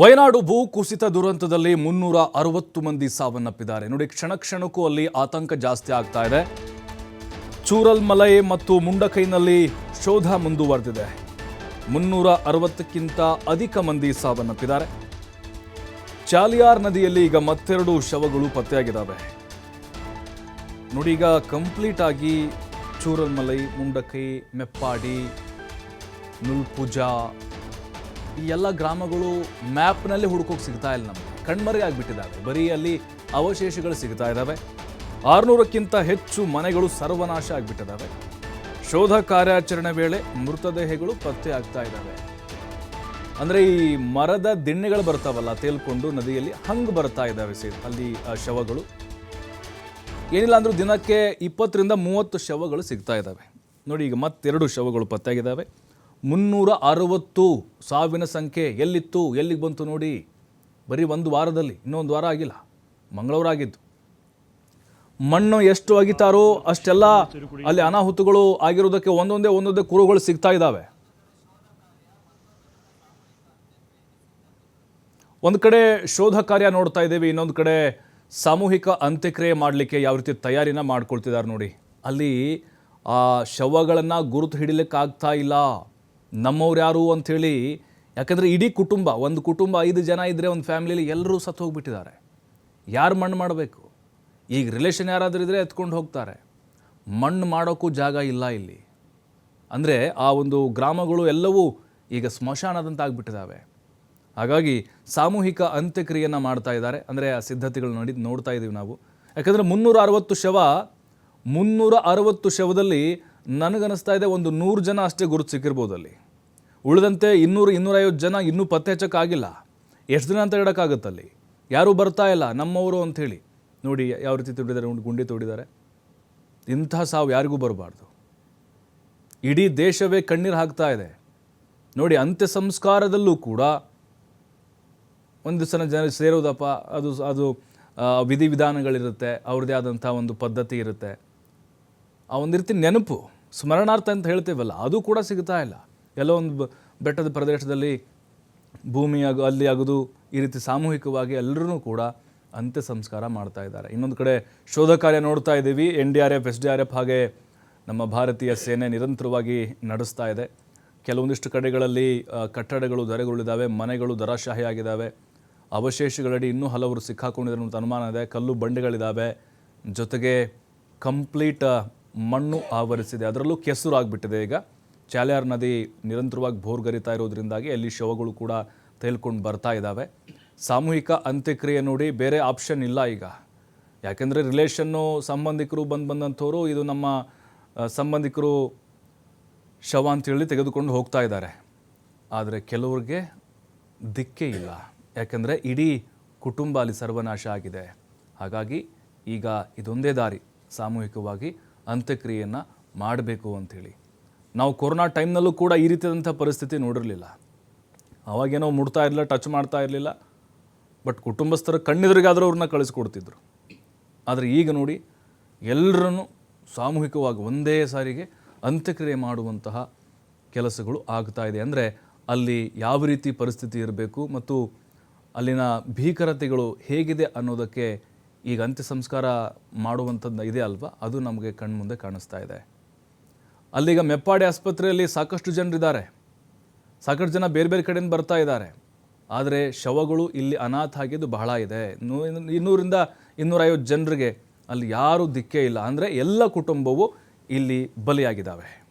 ವಯನಾಡು ಭೂ ಕುಸಿತ ದುರಂತದಲ್ಲಿ ಮುನ್ನೂರ ಅರವತ್ತು ಮಂದಿ ಸಾವನ್ನಪ್ಪಿದ್ದಾರೆ. ನೋಡಿ, ಕ್ಷಣ ಕ್ಷಣಕ್ಕೂ ಅಲ್ಲಿ ಆತಂಕ ಜಾಸ್ತಿ ಆಗ್ತಾ ಇದೆ. ಚೂರಲ್ಮಲೈ ಮತ್ತು ಮುಂಡಕೈನಲ್ಲಿ ಶೋಧ ಮುಂದುವರೆದಿದೆ. ಮುನ್ನೂರ ಅರವತ್ತಕ್ಕಿಂತ ಅಧಿಕ ಮಂದಿ ಸಾವನ್ನಪ್ಪಿದ್ದಾರೆ. ಚಾಲಿಯಾರ್ ನದಿಯಲ್ಲಿ ಈಗ ಮತ್ತೆರಡು ಶವಗಳು ಪತ್ತೆಯಾಗಿದ್ದಾವೆ. ನೋಡಿ, ಈಗ ಕಂಪ್ಲೀಟ್ ಆಗಿ ಚೂರಲ್ಮಲೈ, ಮುಂಡಕೈ, ಮೆಪ್ಪಾಡಿ, ನುಲ್ಪುಜಾ ಈ ಎಲ್ಲ ಗ್ರಾಮಗಳು ಮ್ಯಾಪ್ನಲ್ಲಿ ಹುಡುಕೋಕೆ ಸಿಗ್ತಾ ಇಲ್ಲ ನಮಗೆ. ಕಣ್ಮರೆ ಆಗಿಬಿಟ್ಟಿದ್ದಾವೆ ಬರೀ ಅಲ್ಲಿ ಅವಶೇಷಗಳು ಸಿಗ್ತಾ ಇದ್ದಾವೆ ಆರುನೂರಕ್ಕಿಂತ ಹೆಚ್ಚು ಮನೆಗಳು ಸರ್ವನಾಶ ಆಗಿಬಿಟ್ಟಿದ್ದಾವೆ ಶೋಧ ಕಾರ್ಯಾಚರಣೆ ವೇಳೆ ಮೃತದೇಹಗಳು ಪತ್ತೆ ಆಗ್ತಾ ಇದ್ದಾವೆ ಅಂದರೆ ಈ ಮರದ ದಿಣ್ಣೆಗಳು ಬರ್ತಾವಲ್ಲ, ತೇಲ್ಕೊಂಡು ನದಿಯಲ್ಲಿ ಹಂಗೆ ಬರ್ತಾ ಇದ್ದಾವೆ ಸೇ ಅಲ್ಲಿ ಶವಗಳು. ಏನಿಲ್ಲ ಅಂದರೂ ದಿನಕ್ಕೆ ಇಪ್ಪತ್ತರಿಂದ ಮೂವತ್ತು ಶವಗಳು ಸಿಗ್ತಾ ಇದ್ದಾವೆ ನೋಡಿ, ಈಗ ಮತ್ತೆರಡು ಶವಗಳು ಪತ್ತೆಯಾಗಿದ್ದಾವೆ ಮುನ್ನೂರ ಅರವತ್ತು ಸಾವಿನ ಸಂಖ್ಯೆ ಎಲ್ಲಿತ್ತು, ಎಲ್ಲಿಗೆ ಬಂತು ನೋಡಿ. ಬರೀ ಒಂದು ವಾರದಲ್ಲಿ, ಇನ್ನೊಂದು ವಾರ ಆಗಿಲ್ಲ ಮಂಗಳವಾರ ಆಗಿದ್ದು ಮಣ್ಣು ಎಷ್ಟು ಅಗಿತಾರೋ ಅಷ್ಟೆಲ್ಲ ಅಲ್ಲಿ ಅನಾಹುತಗಳು ಆಗಿರೋದಕ್ಕೆ ಒಂದೊಂದೇ ಒಂದೊಂದೇ ಕುರುಗಳು ಸಿಗ್ತಾ ಇದ್ದಾವೆ. ಒಂದು ಕಡೆ ಶೋಧ ಕಾರ್ಯ ನೋಡ್ತಾ ಇದ್ದೇವೆ, ಇನ್ನೊಂದು ಕಡೆ ಸಾಮೂಹಿಕ ಅಂತ್ಯಕ್ರಿಯೆ ಮಾಡಲಿಕ್ಕೆ ಯಾವ ರೀತಿ ತಯಾರಿನ ಮಾಡ್ಕೊಳ್ತಿದ್ದಾರೆ ನೋಡಿ. ಅಲ್ಲಿ ಆ ಶವಗಳನ್ನು ಗುರುತು ಹಿಡಿಲಿಕ್ಕಾಗ್ತಾ ಇಲ್ಲ. ನಮ್ಮವ್ರು ಯಾರು ಅಂಥೇಳಿ, ಯಾಕಂದರೆ ಇಡೀ ಕುಟುಂಬ, ಒಂದು ಕುಟುಂಬ ಐದು ಜನ ಇದ್ದರೆ ಒಂದು ಫ್ಯಾಮಿಲಿಲಿ ಎಲ್ಲರೂ ಸತ್ತು ಹೋಗ್ಬಿಟ್ಟಿದ್ದಾರೆ. ಯಾರು ಮಣ್ಣು ಮಾಡಬೇಕು? ಈಗ ರಿಲೇಷನ್ ಯಾರಾದರೂ ಇದ್ದರೆ ಎತ್ಕೊಂಡು ಹೋಗ್ತಾರೆ. ಮಣ್ಣು ಮಾಡೋಕ್ಕೂ ಜಾಗ ಇಲ್ಲ ಇಲ್ಲಿ. ಅಂದರೆ ಆ ಒಂದು ಗ್ರಾಮಗಳು ಎಲ್ಲವೂ ಈಗ ಸ್ಮಶಾನದಂತ ಆಗಿಬಿಟ್ಟಿದ್ದಾವೆ ಹಾಗಾಗಿ ಸಾಮೂಹಿಕ ಅಂತ್ಯಕ್ರಿಯೆಯನ್ನು ಮಾಡ್ತಾ ಇದ್ದಾರೆ. ಅಂದರೆ ಆ ಸಿದ್ಧತೆಗಳು ನೋಡಿ ನೋಡ್ತಾ ಇದ್ದೀವಿ ನಾವು. ಯಾಕಂದರೆ ಮುನ್ನೂರ ಅರವತ್ತು ಶವ, ಮುನ್ನೂರ ಅರವತ್ತು ಶವದಲ್ಲಿ ನನಗನ್ನಿಸ್ತಾ ಇದೆ ಒಂದು ನೂರು ಜನ ಅಷ್ಟೇ ಗುರುತು ಸಿಕ್ಕಿರ್ಬೋದು ಅಲ್ಲಿ. ಉಳಿದಂತೆ ಇನ್ನೂರು ಇನ್ನೂರೈವತ್ತು ಜನ ಇನ್ನೂ ಪತ್ತೆ ಹಚ್ಚೋಕ್ಕಾಗಿಲ್ಲ ಎಷ್ಟು ದಿನ ಅಂತ ಹೇಳೋಕ್ಕಾಗುತ್ತಲ್ಲಿ ಯಾರೂ ಬರ್ತಾ ಇಲ್ಲ, ನಮ್ಮವರು ಅಂಥೇಳಿ. ನೋಡಿ, ಯಾವ ರೀತಿ ತೊಡಿದ್ದಾರೆ ಗುಂಡಿ ತೊಡಿದ್ದಾರೆ. ಇಂಥ ಸಾವು ಯಾರಿಗೂ ಬರಬಾರ್ದು. ಇಡೀ ದೇಶವೇ ಕಣ್ಣೀರು ಹಾಕ್ತಾ ಇದೆ. ನೋಡಿ ಅಂತ್ಯ ಸಂಸ್ಕಾರದಲ್ಲೂ ಕೂಡ ಒಂದು ಸಲ ಜನ ಸೇರೋದಪ್ಪ, ಅದು ಅದು ವಿಧಿವಿಧಾನಗಳಿರುತ್ತೆ, ಅವ್ರದ್ದೇ ಆದಂಥ ಒಂದು ಪದ್ಧತಿ ಇರುತ್ತೆ. ಆ ಒಂದು ರೀತಿ ನೆನಪು, ಸ್ಮರಣಾರ್ಥ ಅಂತ ಹೇಳ್ತೇವಲ್ಲ, ಅದು ಕೂಡ ಸಿಗ್ತಾ ಇಲ್ಲ. ಎಲ್ಲೋ ಒಂದು ಬೆಟ್ಟದ ಪ್ರದೇಶದಲ್ಲಿ ಭೂಮಿ ಅಲ್ಲಿ ಆಗೋದು ಈ ರೀತಿ ಸಾಮೂಹಿಕವಾಗಿ ಎಲ್ಲರೂ ಕೂಡ ಅಂತ್ಯ ಸಂಸ್ಕಾರ ಮಾಡ್ತಾ ಇದ್ದಾರೆ. ಇನ್ನೊಂದು ಕಡೆ ಶೋಧ ಕಾರ್ಯ ನೋಡ್ತಾ ಇದ್ದೀವಿ. N D R F, S D R F ಹಾಗೆ ನಮ್ಮ ಭಾರತೀಯ ಸೇನೆ ನಿರಂತರವಾಗಿ ನಡೆಸ್ತಾ ಇದೆ. ಕೆಲವೊಂದಿಷ್ಟು ಕಡೆಗಳಲ್ಲಿ ಕಟ್ಟಡಗಳು ದರೆಗಳಿದ್ದಾವೆ ಮನೆಗಳು ಆಗಿದ್ದಾವೆ ಅವಶೇಷಗಳಡಿ ಇನ್ನೂ ಹಲವರು ಸಿಕ್ಕಾಕೊಂಡಿದ್ದಾರೆ ಅಂತ ಅನುಮಾನ ಇದೆ. ಕಲ್ಲು ಬಂಡೆಗಳಿದ್ದಾವೆ. ಜೊತೆಗೆ ಕಂಪ್ಲೀಟ್ ಮಣ್ಣು ಆವರಿಸಿದೆ. ಅದರಲ್ಲೂ ಕೆಸರು ಆಗಿಬಿಟ್ಟಿದೆ ಈಗ. ಚಾಲ್ಯಾರ್ ನದಿ ನಿರಂತರವಾಗಿ ಭೋರ್ಗರಿತಾ ಇರೋದ್ರಿಂದಾಗಿ ಅಲ್ಲಿ ಶವಗಳು ಕೂಡ ತೇಲ್ಕೊಂಡು ಬರ್ತಾ ಇದ್ದಾವೆ ಸಾಮೂಹಿಕ ಅಂತ್ಯಕ್ರಿಯೆ ನೋಡಿ ಬೇರೆ ಆಪ್ಷನ್ ಇಲ್ಲ ಈಗ. ಯಾಕೆಂದರೆ ರಿಲೇಷನ್ನು ಸಂಬಂಧಿಕರು ಬಂದು ಬಂದಂಥವರು ಇದು ನಮ್ಮ ಸಂಬಂಧಿಕರು ಶವ ಅಂತೇಳಿ ತೆಗೆದುಕೊಂಡು ಹೋಗ್ತಾ ಇದ್ದಾರೆ. ಆದರೆ ಕೆಲವ್ರಿಗೆ ದಿಕ್ಕೇ ಇಲ್ಲ. ಯಾಕೆಂದರೆ ಇಡೀ ಕುಟುಂಬ ಅಲ್ಲಿ ಸರ್ವನಾಶ ಆಗಿದೆ. ಹಾಗಾಗಿ ಈಗ ಇದೊಂದೇ ದಾರಿ. ಸಾಮೂಹಿಕವಾಗಿ ಅಂತ್ಯಕ್ರಿಯೆಯನ್ನು ಮಾಡಬೇಕು ಅಂಥೇಳಿ ನಾವು ಕೊರೋನಾ ಟೈಮ್ನಲ್ಲೂ ಕೂಡ ಈ ರೀತಿಯಾದಂಥ ಪರಿಸ್ಥಿತಿ ನೋಡಿರಲಿಲ್ಲ. ಅವಾಗೇನೋ ಮುಡ್ತಾ ಇರಲಿಲ್ಲ, ಟಚ್ ಮಾಡ್ತಾ ಇರಲಿಲ್ಲ. ಬಟ್ ಕುಟುಂಬಸ್ಥರ ಕಣ್ಣೆದುರಿಗಾದರೂ ಅವ್ರನ್ನ ಕಳಿಸ್ಕೊಡ್ತಿದ್ರು. ಆದರೆ ಈಗ ನೋಡಿ ಎಲ್ಲರನ್ನು ಸಾಮೂಹಿಕವಾಗಿ ಒಂದೇ ಸಾರಿಗೆ ಅಂತ್ಯಕ್ರಿಯೆ ಮಾಡುವಂತಹ ಕೆಲಸಗಳು ಆಗ್ತಾ ಇದೆ. ಅಂದರೆ ಅಲ್ಲಿ ಯಾವ ರೀತಿ ಪರಿಸ್ಥಿತಿ ಇರಬೇಕು ಮತ್ತು ಅಲ್ಲಿನ ಭೀಕರತೆಗಳು ಹೇಗಿದೆ ಅನ್ನೋದಕ್ಕೆ ಈಗ ಅಂತ್ಯ ಸಂಸ್ಕಾರ ಮಾಡುವಂಥದ್ದು ಇದೆ ಅಲ್ವಾ? ಅದು ನಮಗೆ ಕಣ್ಮುಂದೆ ಕಾಣಿಸ್ತಾ ಇದೆ. ಅಲ್ಲೀಗ ಮೆಪ್ಪಾಡಿ ಆಸ್ಪತ್ರೆಯಲ್ಲಿ ಸಾಕಷ್ಟು ಜನರಿದ್ದಾರೆ. ಸಾಕಷ್ಟು ಜನ ಬೇರೆ ಬೇರೆ ಕಡೆಯಿಂದ ಬರ್ತಾ ಇದ್ದಾರೆ. ಆದರೆ ಶವಗಳು ಇಲ್ಲಿ ಅನಾಥ ಆಗಿದ್ದು ಬಹಳ ಇದೆ. ನೂ- ಇನ್ನೂರಿಂದ ಇನ್ನೂರೈವತ್ತು ಜನರಿಗೆ ಅಲ್ಲಿ ಯಾರೂ ದಿಕ್ಕೇ ಇಲ್ಲ. ಅಂದರೆ ಎಲ್ಲ ಕುಟುಂಬವು ಇಲ್ಲಿ ಬಲಿಯಾಗಿದ್ದಾವೆ.